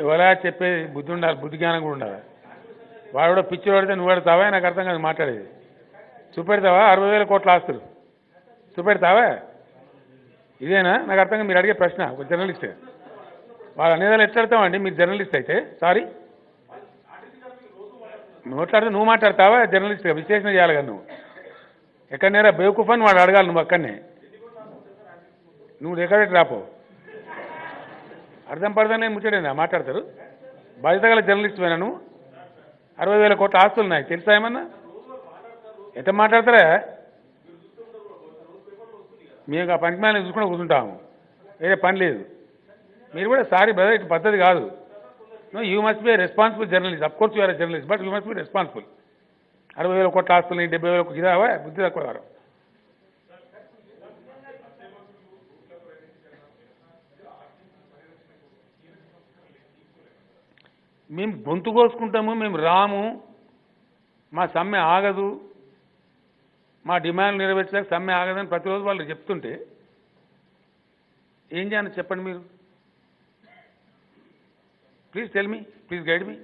ఎవరా చెప్పేది బుద్ధి ఉండాలి బుద్ధి జ్ఞానం కూడా ఉండాలి. వాడు కూడా పిచ్చి పడితే నువ్వు పెడతావా? నాకు అర్థం కాదు మాట్లాడేది. చూపెడతావా? అరవై వేల కోట్ల ఆస్తులు. చూపెడతావా? ఇదేనా? నాకు అర్థంగా మీరు అడిగే ప్రశ్న ఒక జర్నలిస్ట్. వాళ్ళు అనేదాలు ఎట్లా అడతామండి మీరు జర్నలిస్ట్ అయితే సారీ. మాట్లాడితే నువ్వు మాట్లాడతావా? జర్నలిస్ట్గా విశ్లేషణ చేయాలి కదా నువ్వు. ఎక్కడనేరా బేవకూఫ్ అని వాడు అడగాలి నువ్వు అక్కడనే. నువ్వు ఎక్కడ రాపో. అర్థం పడదనే ముచ్చడేనా మాట్లాడతారు? బాధ్యత గల జర్నలిస్ట్ పోయినాను అరవై వేల కోట్ల ఆస్తులు ఉన్నాయి. తెలుసా ఏమన్నా? ఎంత మాట్లాడతారా? మేము ఆ పనికి మేనేజ్ చూసుకుంటూ కూర్చుంటాము. వేరే పని లేదు. మీరు కూడా సారీ బ్రదర్ ఇటు పద్ధతి కాదు. No you must be responsible journalist of course you're journalist but you must be responsible అరవై వేల కోట్ల ఆస్తులు డెబ్బై వేల ఇదావా బుద్ధి తక్కువ మేము గొంతు కోసుకుంటాము మేము రాము. మా సమ్మె ఆగదు. మా డిమాండ్ నెరవేర్చలేక సమ్మె ఆగదని ప్రతిరోజు వాళ్ళు చెప్తుంటే ఏం చేయాలి చెప్పండి మీరు? Please tell me please guide me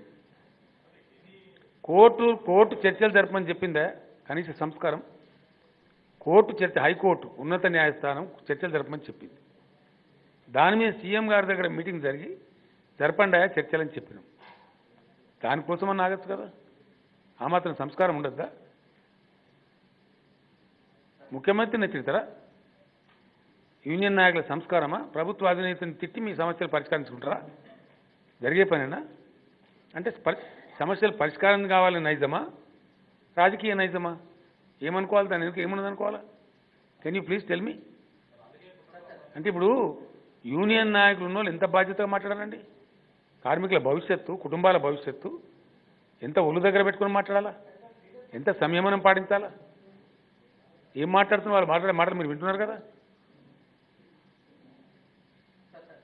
court court చర్చలు జరపమని చెప్పిందా? కనీస సంస్కారం. కోర్టు చర్చ హైకోర్టు ఉన్నత న్యాయస్థానం చర్చలు జరపమని చెప్పింది. దాని మీద సీఎం గారి దగ్గర మీటింగ్ జరిగి జరపండి చర్చలని చెప్పినాం. దానికోసమని ఆగచ్చు కదా ఆ మాత్రం సంస్కారం ఉండద్దా? ముఖ్యమంత్రిని తిడతారా? యూనియన్ నాయకుల సంస్కారమా? ప్రభుత్వ అధినేతని తిట్టి మీ సమస్యలు పరిష్కరించుకుంటారా? జరిగే పనేనా? అంటే సమస్యలు పరిష్కారం కావాలని నైజమా? రాజకీయ నైజమా? ఏమనుకోవాలి? దాని ఎందుకు ఏమన్నది అనుకోవాలా can you please tell me అంటే ఇప్పుడు యూనియన్ నాయకులు ఉన్న వాళ్ళు ఎంత బాధ్యతగా మాట్లాడారండి? కార్మికుల భవిష్యత్తు కుటుంబాల భవిష్యత్తు ఎంత ఒళ్ళు దగ్గర పెట్టుకొని మాట్లాడాలా? ఎంత సంయమనం పాటించాలా? ఏం మాట్లాడుతున్న వాళ్ళు మాట్లాడే మాటలు మీరు వింటున్నారు కదా?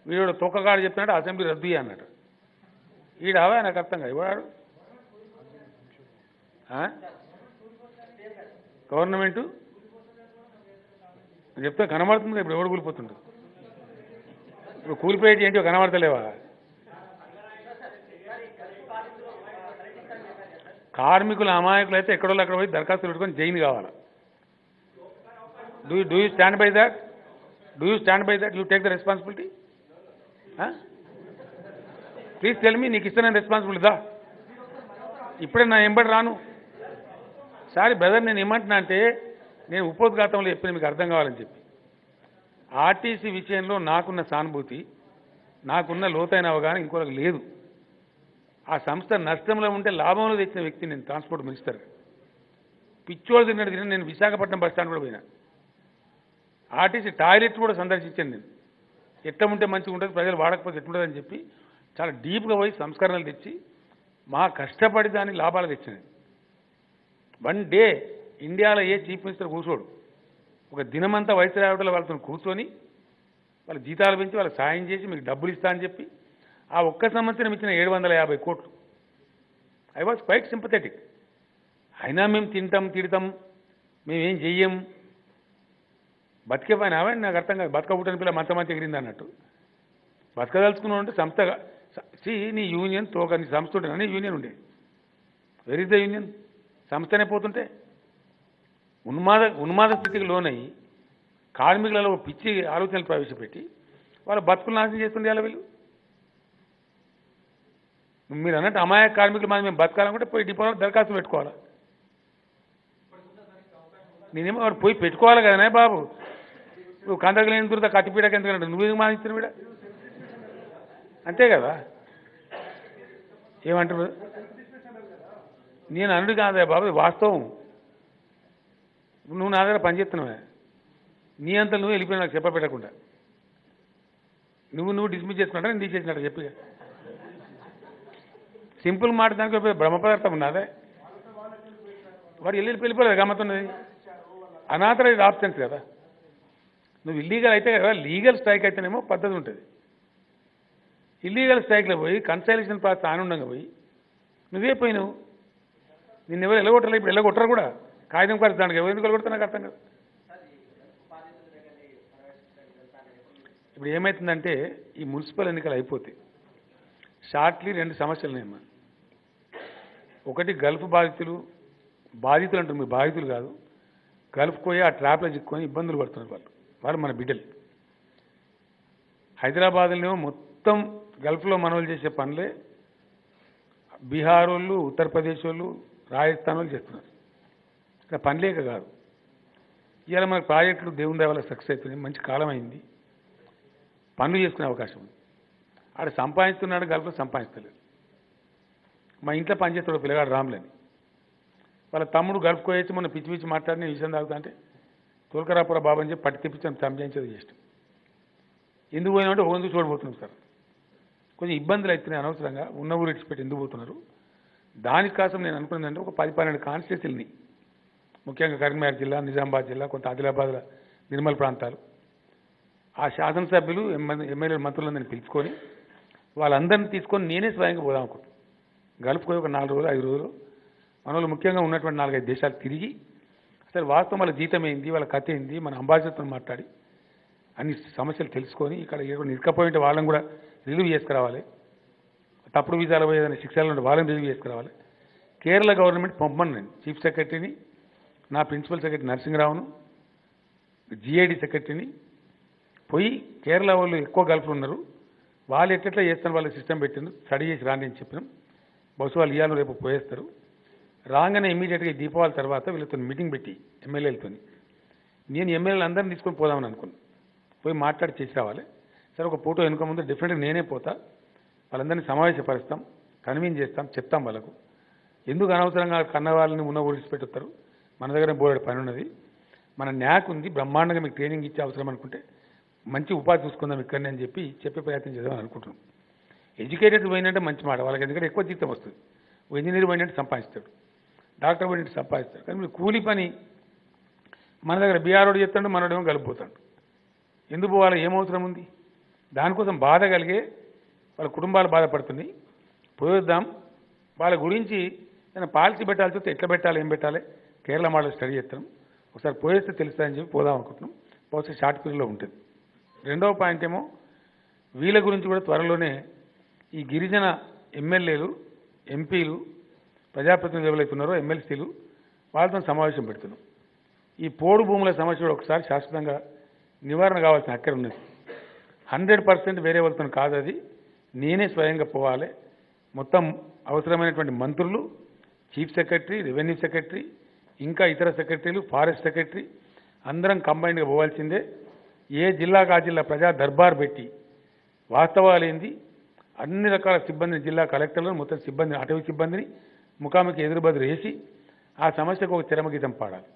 వీడు తొక్కగాడు చెప్పినట్టు అసెంబ్లీ రద్దు చేయ అన్నాడు. ఈడావా? నాకు అర్థం కాదు. ఇవాడు గవర్నమెంటు? చెప్తే కనబడుతుంది ఇప్పుడు ఎవడు కూలిపోతుండు? ఇప్పుడు కూలిపోయేటి ఏంటో? కనబడతలేవా? కార్మికుల అమాయకులు అయితే ఎక్కడో అక్కడ పోయి దరఖాస్తులు పెట్టుకొని జైన్ కావాలి. Do do you stand by that do you stand by that you take the responsibility please tell me నీకు ఇష్టమైన రెస్పాన్సిబిలిటీ దా? ఇప్పుడే నా ఎంబడి రాను. సారీ బ్రదర్ నేను ఏమంటున్నా అంటే నేను ఉపోద్ఘాతంలో చెప్పిన మీకు అర్థం కావాలని చెప్పి. ఆర్టీసీ విషయంలో నాకున్న సానుభూతి నాకున్న లోతైన అవగాహన ఇంకోరికి లేదు. ఆ సంస్థ నష్టంలో ఉంటే లాభంలో తెచ్చిన వ్యక్తి నేను ట్రాన్స్పోర్ట్ మినిస్టర్ పిచ్చోళ్ళు తిన్నట్టు తిన్న నేను విశాఖపట్నం బస్ స్టాండ్ కూడా పోయినా. ఆర్టీసీ టాయిలెట్ కూడా సందర్శించాను నేను. ఎట్లా ఉంటే మంచిగా ఉంటుంది ప్రజలు వాడకపోతే ఎట్లుంటుందని చెప్పి చాలా డీప్గా పోయి సంస్కరణలు తెచ్చి మా కష్టపడి దాని లాభాలు తెచ్చినాయి వన్ డే ఇండియాలో ఏ చీఫ్ మినిస్టర్ కూర్చోడు? ఒక దినమంతా వైద్యరావుల వాళ్ళతో కూర్చొని వాళ్ళ జీతాలు పెంచి వాళ్ళకి సాయం చేసి మీకు డబ్బులు ఇస్తా అని చెప్పి ఆ ఒక్క సంవత్సరం ఇచ్చిన ఏడు వందల యాభై కోట్లు. ఐ వాజ్ క్వైట్ సింపథెటిక్ అయినా మేము తింటాం తిడతాం మేమేం చెయ్యం. బతికే పని అవే నాకు అర్థం కాదు. బతకబుట్టని పిల్ల మంచ మంచి ఎగిరింది అన్నట్టు. బతకదలుచుకున్నావు అంటే సంస్థగా సి నీ యూనియన్ తోక నీ సంస్థ ఉంటే నీ యూనియన్ ఉండే వెర్ ఇస్ ద యూనియన్ సంస్థనే పోతుంటే. ఉన్మాద ఉన్మాద స్థితికి లోనై కార్మికులలో పిచ్చి ఆలోచనలు ప్రవేశపెట్టి వాళ్ళ బతుకులు నాశనం చేస్తుండే వాళ్ళ వీళ్ళు. మీరు అన్నట్టు అమాయక కార్మికులు మనం మేము బతకాలనుకుంటే పోయి డిపోలో దరఖాస్తు పెట్టుకోవాలి? నేనేమో వాడు పోయి పెట్టుకోవాలి కదనే బాబు. నువ్వు కందకలేని దురద కట్టిపీడకి ఎందుకంటే నువ్వు ఎందుకు మానిస్తున్న వీడ అంతే కదా? ఏమంటారు? నేను అనుడు కాదే బాబు వాస్తవం. నువ్వు నా దగ్గర పనిచేస్తున్నావే నీ అంతా నువ్వు వెళ్ళిపోయినా నాకు చెప్పబెట్టకుండా నువ్వు నువ్వు డిస్మిస్ చేసుకున్నట్ట నేను తీసేసినట్టు చెప్పి సింపుల్ మాట దానికి బ్రహ్మ పదార్థం ఉన్నదే? వాడు ఇల్లు వెళ్ళిపోలేదు గమ్మతున్నది అనాథరైజ్ ఆప్షన్స్ కదా. నువ్వు ఇల్లీగల్ అయితే కదా లీగల్ స్ట్రైక్ అయితేనేమో పద్ధతి ఉంటుంది. ఇల్లీగల్ స్ట్రైక్లో పోయి కన్సల్టేషన్ ప్రాసెస్ ఆనందంగా పోయి నువ్వే పోయినావు. నిన్ను ఎవరు ఎలగొట్టలే ఇప్పుడు ఎలగొట్టరు కూడా. కాగితం ఖర్చు దానికి ఎవరు ఎందుకు ఎలగొడతా నాకు అర్థం కాదు. ఇప్పుడు ఏమవుతుందంటే ఈ మున్సిపల్ ఎన్నికలు అయిపోతాయి. షార్ట్లీ రెండు సమస్యలు ఉన్నాయమ్మా ఒకటి గల్ఫ్ బాధితులు బాధితులు అంటారు మీరు బాధితులు కాదు. గల్ఫ్ పోయి ఆ ట్రాప్లో చిక్కుకొని ఇబ్బందులు పడుతున్నారు వాళ్ళు. వాళ్ళు మన బిడ్డలు. హైదరాబాద్లోనేమో మొత్తం గల్ఫ్లో మనవలు చేసే పనులే బీహార్ వాళ్ళు ఉత్తరప్రదేశ్ వాళ్ళు రాజస్థాన్ వాళ్ళు చేస్తున్నారు ఇక్కడ పనిలేక కాదు. ఇవాళ మన ప్రాజెక్టులు దేవుని దయ సక్సెస్ అవుతున్నాయి మంచి కాలం అయింది. పనులు చేసుకునే అవకాశం ఉంది. ఆడ సంపాదిస్తున్నాడు గల్ఫ్లో సంపాదిస్తలేదు మా ఇంట్లో పనిచేస్తాడు పిల్లగాడు రాములని. వాళ్ళ తమ్ముడు గడుపుకోవచ్చు మన మొన్న పిచ్చి పిచ్చి మాట్లాడిన విషయం తాగుతా అంటే తోలకరాపుర బాబు అని చెప్పి పట్టి తెప్పించాం సంపాదించేది చేస్తాం ఎందుకు పోయినామంటే ఒక చూసి చూడబోతున్నాం సార్. కొంచెం ఇబ్బందులు అవుతున్నాయి అనవసరంగా ఉన్న ఊరు ఇచ్చిపెట్టి ఎందుకు పోతున్నారు? దానికోసం నేను అనుకున్నదంటే ఒక పది పన్నెండు కాన్స్టిట్యూన్సీలని ముఖ్యంగా కరీంనగర్ జిల్లా నిజామాబాద్ జిల్లా కొంత ఆదిలాబాద్ నిర్మల్ ప్రాంతాలు ఆ శాసనసభ్యులు ఎమ్మెల్యే మంత్రులందరినీ పిలుచుకొని వాళ్ళందరినీ తీసుకొని నేనే స్వయంగా పోదాం అనుకుంటున్నాను గల్ఫ్ ఒక నాలుగు రోజులు ఐదు రోజులు. మన వాళ్ళు ముఖ్యంగా ఉన్నటువంటి నాలుగైదు దేశాలు తిరిగి అసలు వాస్తవం వాళ్ళ జీతం ఏంది వాళ్ళ కథ ఏంది మన అంబాసిడర్తో మాట్లాడి అన్ని సమస్యలు తెలుసుకొని ఇక్కడ ఏదో నిరకపోయింటే వాళ్ళని కూడా రిలీవ్ చేసుకురావాలి. తప్పుడు వీసాలు పోయేదైనా శిక్షలు ఉంటే వాళ్ళని రిలీవ్ చేసుకురావాలి. కేరళ గవర్నమెంట్ పంపను నేను. చీఫ్ సెక్రటరీని నా ప్రిన్సిపల్ సెక్రటరీ నరసింహరావును జిఐడి సెక్రటరీని. పోయి కేరళ వాళ్ళు ఎక్కువ గల్ఫ్లు ఉన్నారు. వాళ్ళు ఎట్లెట్లా చేస్తారు వాళ్ళ సిస్టమ్ పెట్టిండు స్టడీ చేసి రాని అని చెప్పినాం. బహుశా వాళ్ళు ఇవాళ రేపు పోయేస్తారు. రాగానే ఇమీడియట్గా ఈ దీపావళి తర్వాత వీళ్ళతో మీటింగ్ పెట్టి ఎమ్మెల్యేలతో నేను ఎమ్మెల్యేలు అందరిని తీసుకొని పోదామని అనుకున్నాను పోయి మాట్లాడి చేసి రావాలి. సరే ఒక ఫోటో వెనుక ముందు డెఫినెట్గా నేనే పోతా. వాళ్ళందరినీ సమావేశపరుస్తాం కన్వీన్ చేస్తాం చెప్తాం వాళ్ళకు. ఎందుకు అనవసరంగా కన్న వాళ్ళని ఉన్న ఊరిసి పెట్టుతారు మన దగ్గర బోర్డు పని ఉన్నది. మన న్యాక్ ఉంది బ్రహ్మాండంగా మీకు ట్రైనింగ్ ఇచ్చే అవసరం అనుకుంటే మంచి ఉపాధి చూసుకుందాం ఇక్కడనే అని చెప్పి చెప్పే ప్రయత్నం చేద్దామని అనుకుంటున్నాం. ఎడ్యుకేటెడ్ పోయినంటే మంచి మాట. వాళ్ళకి ఎందుకంటే ఎక్కువ జీతం వస్తుంది. ఇంజనీర్ పోయినట్టు సంపాదిస్తాడు. డాక్టర్ పోయినట్టు సంపాదిస్తాడు. కానీ మీరు కూలి పని మన దగ్గర బీఆర్ఓడు చెప్తాడు మనోడేమో కలిపిపోతాడు ఎందుకు పోవాలి? ఏం అవసరం ఉంది? దానికోసం బాధ కలిగే వాళ్ళ కుటుంబాలు బాధపడుతున్నాయి. పోయొద్దాం. వాళ్ళ గురించి ఏదైనా పాలసీ పెట్టాల్సి వస్తే ఎట్లా పెట్టాలి ఏం పెట్టాలి? కేరళ మోడల్ స్టడీ చేస్తాం. ఒకసారి పోయేస్తే తెలుస్తాయని చెప్పి పోదాం అనుకుంటున్నాం. బహుశా షార్ట్ పీరియడ్లో ఉంటుంది. రెండవ పాయింట్ ఏమో వీళ్ళ గురించి కూడా త్వరలోనే ఈ గిరిజన ఎమ్మెల్యేలు ఎంపీలు ప్రజాప్రతినిధులు ఎవరైతే ఉన్నారో ఎమ్మెల్సీలు వాళ్ళతో సమావేశం పెడుతున్నాం. ఈ పోడు భూముల సమస్య కూడా ఒకసారి శాశ్వతంగా నివారణ కావాల్సిన అక్కడ ఉన్నది. హండ్రెడ్ పర్సెంట్ వేరే వాళ్ళతో కాదు అది. నేనే స్వయంగా పోవాలి. మొత్తం అవసరమైనటువంటి మంత్రులు చీఫ్ సెక్రటరీ రెవెన్యూ సెక్రటరీ ఇంకా ఇతర సెక్రటరీలు ఫారెస్ట్ సెక్రటరీ అందరం కంబైన్డ్గా పోవాల్సిందే. ఏ జిల్లాకు ఆ జిల్లా ప్రజా దర్బార్ పెట్టి వాస్తవాలు ఏంది అన్ని రకాల సిబ్బందిని జిల్లా కలెక్టర్లను మొత్తం సిబ్బందిని అటవీ సిబ్బందిని ముఖాముఖి ఎదురుబదురు వేసి ఆ సమస్యకు ఒక చరమగీతం పాడాలి.